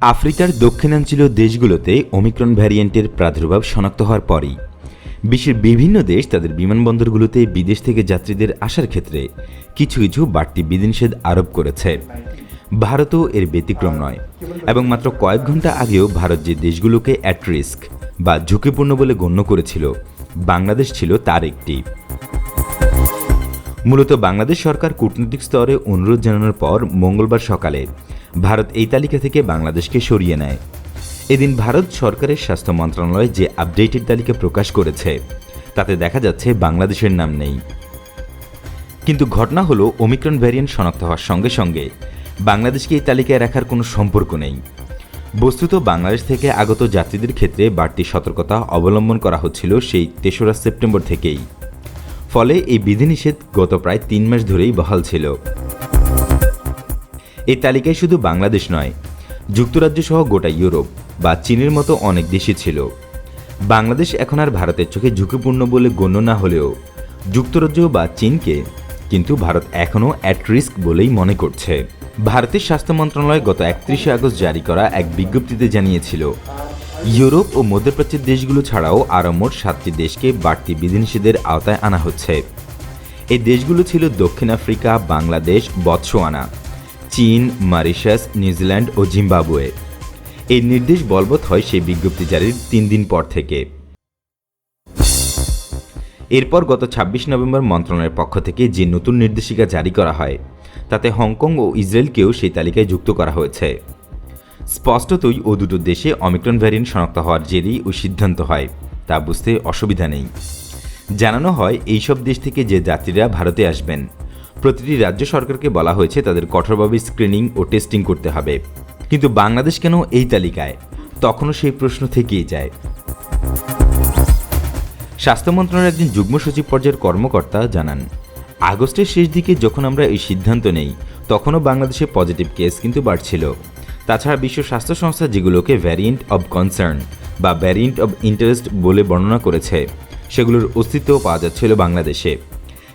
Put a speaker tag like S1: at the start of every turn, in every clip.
S1: আফ্রিকার দক্ষিণাঞ্চলীয় দেশগুলোতে ওমিক্রন ভ্যারিয়েন্টের প্রাদুর্ভাব শনাক্ত হওয়ার পরই বিশ্বের বিভিন্ন দেশ তাদের বিমানবন্দরগুলোতে বিদেশ থেকে যাত্রীদের আসার ক্ষেত্রে কিছু কিছু বাড়তি বিধিনিষেধ আরোপ করেছে। ভারতও এর ব্যতিক্রম নয় এবং মাত্র কয়েক ঘণ্টা আগেও ভারত যে দেশগুলোকে অ্যাট রিস্ক বা ঝুঁকিপূর্ণ বলে গণ্য করেছিল, বাংলাদেশ ছিল তার একটি। মূলত বাংলাদেশ সরকার কূটনৈতিক স্তরে অনুরোধ জানানোর পর মঙ্গলবার সকালে ভারত এই তালিকা থেকে বাংলাদেশকে সরিয়ে নেয়। এদিন ভারত সরকারের স্বাস্থ্য মন্ত্রণালয় যে আপডেটেড তালিকা প্রকাশ করেছে, তাতে দেখা যাচ্ছে বাংলাদেশের নাম নেই। কিন্তু ঘটনা হলো, ওমিক্রন ভ্যারিয়েন্ট শনাক্ত হওয়ার সঙ্গে সঙ্গে বাংলাদেশকে এই তালিকায় রাখার কোনো সম্পর্ক নেই। বস্তুত বাংলাদেশ থেকে আগত যাত্রীদের ক্ষেত্রে বাড়তি সতর্কতা অবলম্বন করা হচ্ছিল সেই তেসরা সেপ্টেম্বর থেকেই। ফলে এই বিধিনিষেধ গত প্রায় তিন মাস ধরেই বহাল ছিল। এই তালিকায় শুধু বাংলাদেশ নয় যুক্তরাজ্য সহ গোটা ইউরোপ বা চীনের মতো অনেক দেশই ছিল। বাংলাদেশ এখন আর ভারতের চোখে ঝুঁকিপূর্ণ বলে গণ্য না হলেও যুক্তরাজ্য বা চীনকে কিন্তু ভারত এখনও অ্যাট রিস্ক বলেই মনে করছে। ভারতের স্বাস্থ্য মন্ত্রণালয় গত একত্রিশে আগস্ট জারি করা এক বিজ্ঞপ্তিতে জানিয়েছিল ইউরোপ ও মধ্যপ্রাচ্যের দেশগুলো ছাড়াও আরও মোট সাতটি দেশকে বাড়তি বিধিনিষেধের আওতায় আনা হচ্ছে। এই দেশগুলো ছিল দক্ষিণ আফ্রিকা, বাংলাদেশ, বৎসোয়ানা, চীন, মারিশাস, নিউজিল্যান্ড ও জিম্বাবুয়ে। এই নির্দেশ বলবৎ হয় সেই বিজ্ঞপ্তি জারির তিন দিন পর থেকে। এরপর গত ছাব্বিশ নভেম্বর মন্ত্রণালয়ের পক্ষ থেকে যে নতুন নির্দেশিকা জারি করা হয়, তাতে হংকং ও ইসরায়েলকেও সেই তালিকায় যুক্ত করা হয়েছে। স্পষ্টতই ও দুটো দেশে অমিক্রন ভ্যারিয়েন্ট শনাক্ত হওয়ার জেরেই ওই সিদ্ধান্ত হয়, তা বুঝতে অসুবিধা নেই। জানানো হয়, এইসব দেশ থেকে যে যাত্রীরা ভারতে আসবেন, প্রতিটি রাজ্য সরকারকে বলা হয়েছে তাদের কঠোরভাবে স্ক্রিনিং ও টেস্টিং করতে হবে। কিন্তু বাংলাদেশ কেন এই তালিকায়? তখনও সেই প্রশ্ন থেকেই যায়। স্বাস্থ্য মন্ত্রণালয়ের একজন যুগ্ম সচিব পর্যায়ের কর্মকর্তা জানান, আগস্টের শেষ দিকে যখন আমরা এই সিদ্ধান্ত নেই, তখনও বাংলাদেশে পজিটিভ কেস কিন্তু বাড়ছিল। তাছাড়া বিশ্ব স্বাস্থ্য সংস্থা যেগুলোকে ভ্যারিয়েন্ট অব কনসার্ন বা ভ্যারিয়েন্ট অব ইন্টারেস্ট বলে বর্ণনা করেছে, সেগুলোর অস্তিত্বও পাওয়া যাচ্ছিল বাংলাদেশে।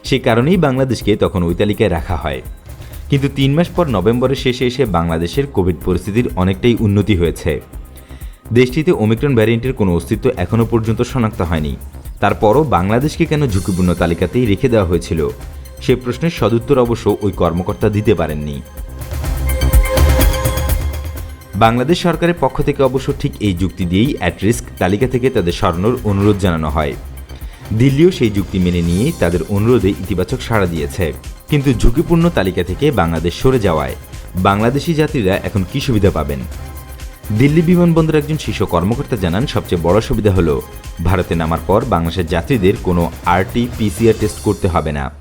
S1: সেই কারণেই বাংলাদেশকে তখন ওই তালিকায় রাখা হয়। কিন্তু তিন মাস পর নভেম্বরের শেষে এসে বাংলাদেশের কোভিড পরিস্থিতির অনেকটাই উন্নতি হয়েছে। দেশটিতে ওমিক্রন ভ্যারিয়েন্টের কোনো অস্তিত্ব এখনও পর্যন্ত শনাক্ত হয়নি। তারপরও বাংলাদেশকে কেন ঝুঁকিপূর্ণ তালিকাতেই রেখে দেওয়া হয়েছিল, সে প্রশ্নের সদুত্তর অবশ্য ওই কর্মকর্তা দিতে পারেননি। বাংলাদেশ সরকারের পক্ষ থেকে অবশ্য ঠিক এই যুক্তি দিয়েই অ্যাট রিস্ক তালিকা থেকে তাদের সরানোর অনুরোধ জানানো হয়। দিল্লিও সেই যুক্তি মেনে নিয়ে তাদের অনুরোধে ইতিবাচক সাড়া দিয়েছে। কিন্তু ঝুঁকিপূর্ণ তালিকা থেকে বাংলাদেশ সরে যাওয়ায় বাংলাদেশি যাত্রীরা এখন কী সুবিধা পাবেন? দিল্লি বিমানবন্দরের একজন শীর্ষ কর্মকর্তা জানান, সবচেয়ে বড় সুবিধা হলো, ভারতে নামার পর বাংলাদেশের যাত্রীদের কোনো আরটি পিসিআর টেস্ট করতে হবে না।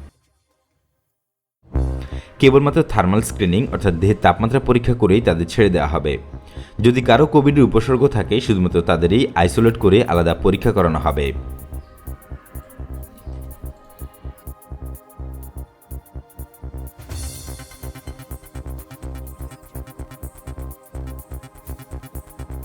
S1: কেবলমাত্র থার্মাল স্ক্রিনিং অর্থাৎ দেহের তাপমাত্রা পরীক্ষা করেই তাদের ছেড়ে দেওয়া হবে। যদি কারও কোভিডের উপসর্গ থাকে, শুধুমাত্র তাদেরই আইসোলেট করে আলাদা পরীক্ষা করানো হবে।